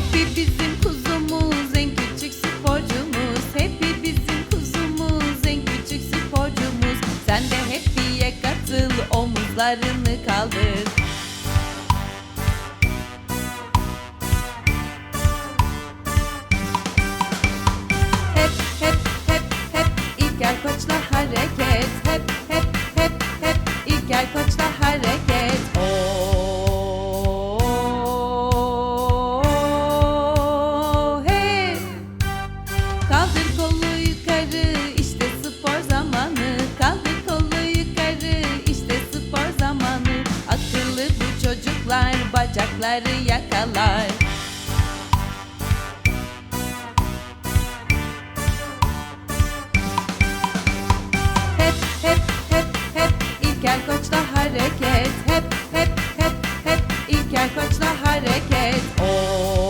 Hepi bizim kuzumuz en küçük sporcumuz. Hepi bizim kuzumuz en küçük sporcumuz. Sen de hepiye katıl omuzlarını kaldır. Hep hep hep hep ilk İlker Koç'la hareket. Hep hep hep hep ilk İlker Koç'la hareket. Bacakları yakalar. Hep hep hep hep İlker Koç'la hareket. Hep hep hep hep İlker Koç'la hareket. Oo